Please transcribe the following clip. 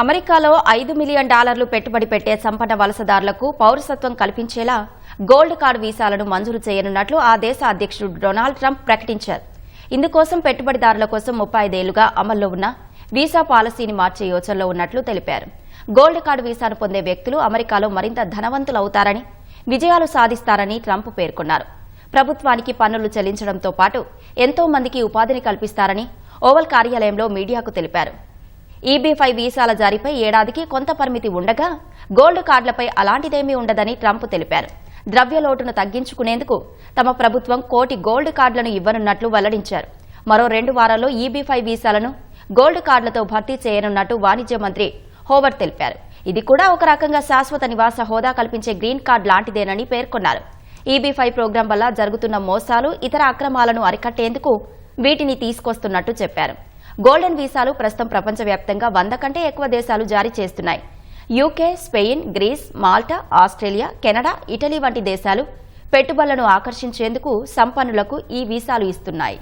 అమెరికాలో ఐదు మిలియన్ డాలర్లు పెట్టుబడి పెట్టే సంపన్న వలసదారులకు పౌరసత్వం కల్పించేలా గోల్డ్ కార్డు వీసాలను మంజూరు చేయనున్నట్లు ఆ దేశ అధ్యక్షుడు డొనాల్డ్ ట్రంప్ ప్రకటించారు. ఇందుకోసం పెట్టుబడిదారుల కోసం ముప్పై ఐదేళ్ళుగా అమల్లో ఉన్న వీసా పాలసీని మార్చే యోచనలో ఉన్నట్లు తెలిపారు. గోల్డ్ కార్డు వీసాను పొందే వ్యక్తులు అమెరికాలో మరింత ధనవంతులవుతారని విజయాలు సాధిస్తారని ట్రంప్ పేర్కొన్నారు. ప్రభుత్వానికి పన్నులు చెల్లించడంతో పాటు ఎంతో మందికి ఉపాధిని కల్పిస్తారని ఓవల్ కార్యాలయంలో మీడియాకు తెలిపారు. ఈబీ ఫైవ్ వీసాల జారీపై ఏడాదికి కొంత పరిమితి ఉండగా గోల్డ్ కార్డులపై అలాంటిదేమీ ఉండదని ట్రంప్ తెలిపారు. ద్రవ్య లోటును తగ్గించుకునేందుకు తమ ప్రభుత్వం కోటి గోల్డ్ కార్డులను ఇవ్వనున్నట్లు వెల్లడించారు. మరో రెండు వారాల్లో ఈబీ ఫైవ్ వీసాలను గోల్డ్ కార్డులతో భర్తీ చేయనున్నట్టు వాణిజ్య మంత్రి హోవర్డ్ తెలిపారు. ఇది కూడా ఒక రకంగా శాశ్వత నివాస హోదా కల్పించే గ్రీన్ కార్డ్ లాంటిదేనని పేర్కొన్నారు. ఈబీ ఫైవ్ ప్రోగ్రాం వల్ల జరుగుతున్న మోసాలు ఇతర అక్రమాలను అరికట్టేందుకు వీటిని తీసుకొస్తున్నట్టు చెప్పారు. గోల్డెన్ వీసాలు ప్రస్తుతం ప్రపంచవ్యాప్తంగా వంద కంటే ఎక్కువ దేశాలు జారీ చేస్తున్నాయి. UK Spain Greece Malta Australia Canada Italy వంటి దేశాలు పెట్టుబడులను ఆకర్షించేందుకు సంపన్నులకు ఈ వీసాలు ఇస్తున్నాయి.